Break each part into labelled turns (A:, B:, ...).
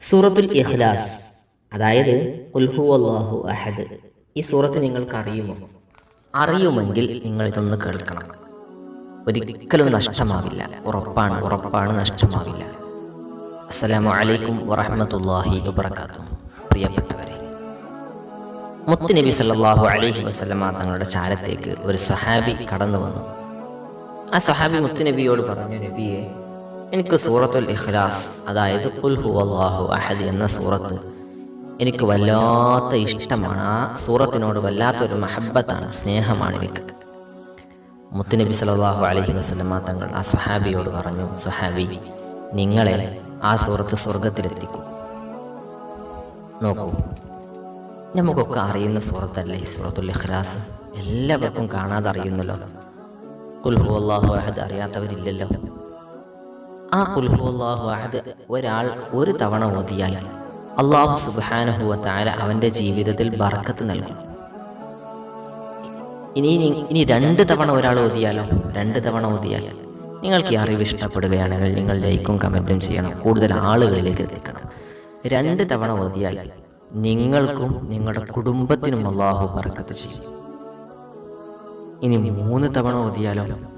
A: സൂറത്തുൽ ഇഖ്ലാസ്. അതായത് ഉൽഹു അള്ളാഹു അഹദ്. ഈ സൂറത്ത് നിങ്ങൾക്ക് അറിയുമോ അറിയുമെങ്കിൽ നിങ്ങൾ ഇതൊന്ന് കേൾക്കണം. ഒരിക്കലും നഷ്ടമാവില്ല. ഉറപ്പാണ് ഉറപ്പാണ് നഷ്ടമാവില്ല. അസ്സലാമു അലൈക്കും വറഹ്മത്തുള്ളാഹി വബറകാതുഹു. പ്രിയപ്പെട്ടവരെ മുത്ത് നബി സല്ലല്ലാഹു അലൈഹി വസല്ലമ തങ്ങളുടെ ചാരത്തേക്ക് ഒരു സഹാബി കടന്നു വന്നു ആ സഹാബി മുത്തുനബിയോട് പറഞ്ഞു നബിയെ എനിക്ക് സൂറത്തുൽ ഇഖ്ലാസ് അതായത് അഹദ് എന്ന സൂറത്ത്. എനിക്ക് വല്ലാത്ത ഇഷ്ടമാണ്. ആ സൂറത്തിനോട് വല്ലാത്തൊരു മഹബത്താണ് സ്നേഹമാണ് എനിക്ക്. മുത്തുനബി സലാഹു അലഹി വസ്ലമ തങ്ങൾ ആ സുഹാബിയോട് പറഞ്ഞു സുഹാബി നിങ്ങളെ ആ സൂറത്ത് സ്വർഗത്തിലെത്തിക്കും നോക്കൂ നമുക്കൊക്കെ അറിയുന്ന സൂറത്തല്ലേ ഈ സൂറത്തുൽ ഇഖ്ലാസ്? എല്ലാവർക്കും കാണാതെ അറിയുന്നല്ലോ കുൽഹു അള്ളാഹു അഹദ് അറിയാത്തവരില്ലല്ലോ. ആ കുൽഹുല്ലാഹു അഹദ് ഒരാൾ ഒരു തവണ ഓതിയാൽ അള്ളാഹു സുബാനഹുവ താര അവന്റെ ജീവിതത്തിൽ ബർക്കത്ത് നൽകും. ഇനി ഇനി രണ്ട് തവണ ഒരാൾ ഓതിയാലോ? രണ്ട് തവണ ഓതിയാൽ നിങ്ങൾക്ക് ഈ അറിവ് ഇഷ്ടപ്പെടുകയാണെങ്കിൽ നിങ്ങൾ ലൈക്കും കമന്റും ചെയ്യണം. കൂടുതൽ ആളുകളിലേക്ക് എത്തിക്കണം. രണ്ട് തവണ ഓതിയാൽ നിങ്ങൾക്കും നിങ്ങളുടെ കുടുംബത്തിനും അള്ളാഹു ബർക്കത്ത് ചെയ്യും. ഇനി മൂന്ന് തവണ ഓതിയാലോ?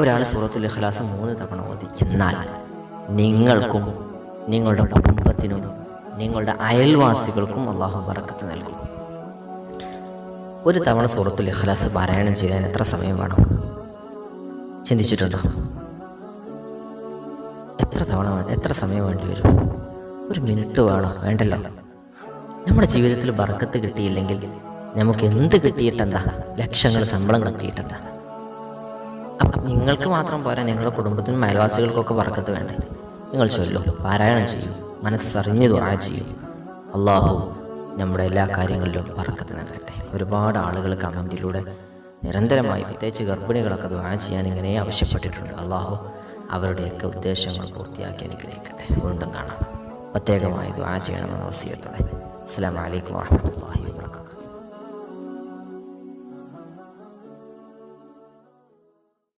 A: ഒരാൾ സൂറത്തുൽ ഇഖ്ലാസ് മൂന്ന് തവണ ഓതി. എന്നാൽ നിങ്ങൾക്കും നിങ്ങളുടെ കുടുംബത്തിനും നിങ്ങളുടെ അയൽവാസികൾക്കും അള്ളാഹു ബർക്കത്ത് നൽകും. ഒരു തവണ സൂറത്തുൽ ഇഖ്ലാസ് പാരായണം ചെയ്യാൻ എത്ര സമയം വേണം? ചിന്തിച്ചിട്ടുണ്ടോ? എത്ര തവണ എത്ര സമയം വേണ്ടി വരും? ഒരു മിനിറ്റ് വേണോ. വേണ്ടല്ലോ. നമ്മുടെ ജീവിതത്തിൽ ബർക്കത്ത് കിട്ടിയില്ലെങ്കിൽ നമുക്ക് എന്ത് കിട്ടിയിട്ടെന്താ? ലക്ഷങ്ങൾ ശമ്പളം കിട്ടിയിട്ടെന്താ? നിങ്ങൾക്ക് മാത്രം പോരാ നിങ്ങളുടെ കുടുംബത്തിനും അയൽവാസികൾക്കൊക്കെ വർക്കത്ത് വേണ്ടേ? നിങ്ങൾ ചൊല്ലു പാരായണം ചെയ്യൂ മനസ്സറിഞ്ഞു ദുആ ചെയ്യൂ. അള്ളാഹു നമ്മുടെ എല്ലാ കാര്യങ്ങളിലും ബർക്കത്ത് നൽകട്ടെ. ഒരുപാട് ആളുകൾ കമന്റിലൂടെ നിരന്തരമായി പ്രത്യേകിച്ച് ഗർഭിണികളൊക്കെ ദുആ ചെയ്യാൻ ഇങ്ങനെ ആവശ്യപ്പെട്ടിട്ടുണ്ട്. അള്ളാഹു അവരുടെയൊക്കെ ഉദ്ദേശങ്ങൾ പൂർത്തിയാക്കി അനുഗ്രഹിക്കട്ടെ. വീണ്ടും കാണാം. പ്രത്യേകമായി ദുആ ചെയ്യണമെന്ന് വസിയത്തോടെ. അസ്സാം വലൈക്കും വാഹമത്തുള്ള